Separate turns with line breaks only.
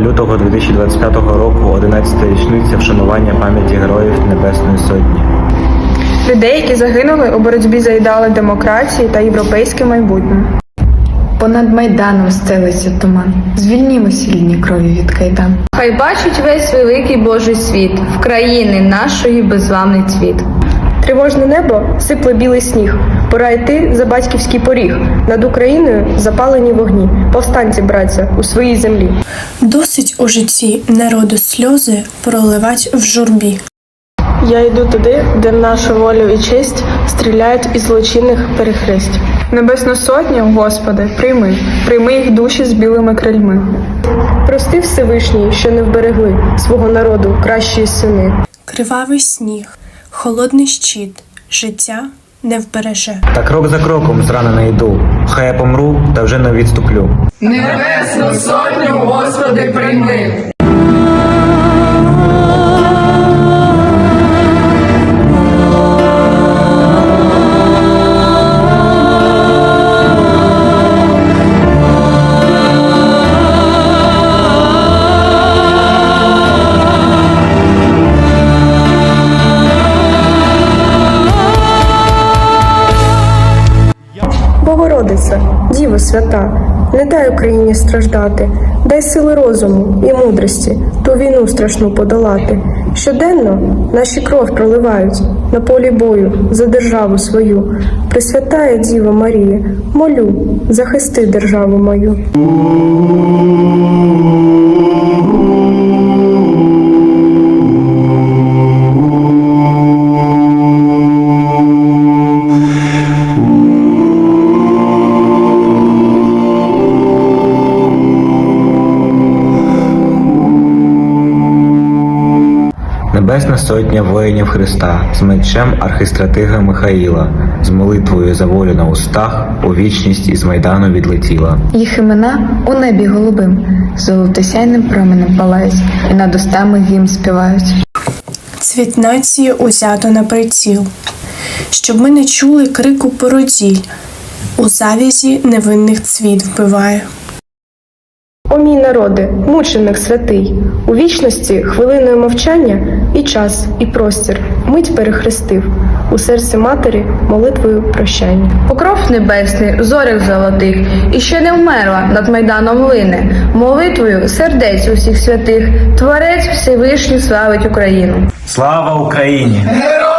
лютого 2025 року 11 річниця вшанування пам'яті героїв Небесної Сотні.
людей, які загинули у боротьбі за ідеали демократії та європейське майбутнє.
Понад майданом стелиться туман. Звільнімо сильні крові від кайдан.
Хай бачить весь великий Божий світ, в країни нашої безвламний цвіт.
Тривожне небо сипле білий сніг. Пора йти за батьківський поріг. Над Україною запалені вогні. Повстанці, браття, у своїй землі.
Досить у житті народу сльози проливать в журбі.
Я йду туди, де нашу волю і честь стріляють із злочинних перехресть. Небесну сотню, Господи, прийми, прийми їх душі з білими крильми. Прости Всевишній, що не вберегли свого народу кращі сини.
Кривавий сніг, холодний щит, життя не вбереже.
Та крок за кроком зранена йду. Хай я помру, та вже не відступлю.
Небесну сотню, Господи, прийми.
Богородиця, Діво свята, не дай Україні страждати, дай сили розуму і мудрості ту війну страшну подолати. Щоденно наші кров проливають на полі бою за державу свою. Пресвятає Діво Марія, молю, захисти державу мою.
Небесна сотня воїнів Христа з мечем архистратига Михаїла, з молитвою за волю на устах у вічність із майдану відлетіла.
Їх імена у небі голубим, золотосяйним променем палають, і над устами гімн співають.
Цвіт нації узято на приціл, щоб ми не чули крику породіль. У завязі невинних цвіт вбиває.
О мій народи, мученик святий, у вічності хвилиною мовчання і час, і простір, мить перехрестив, у серці матері молитвою прощання.
Покров небесний, зорях золотих, і ще не вмерла над майданом лине, молитвою сердець усіх святих, творець Всевишній славить Україну.
Слава Україні!
Героям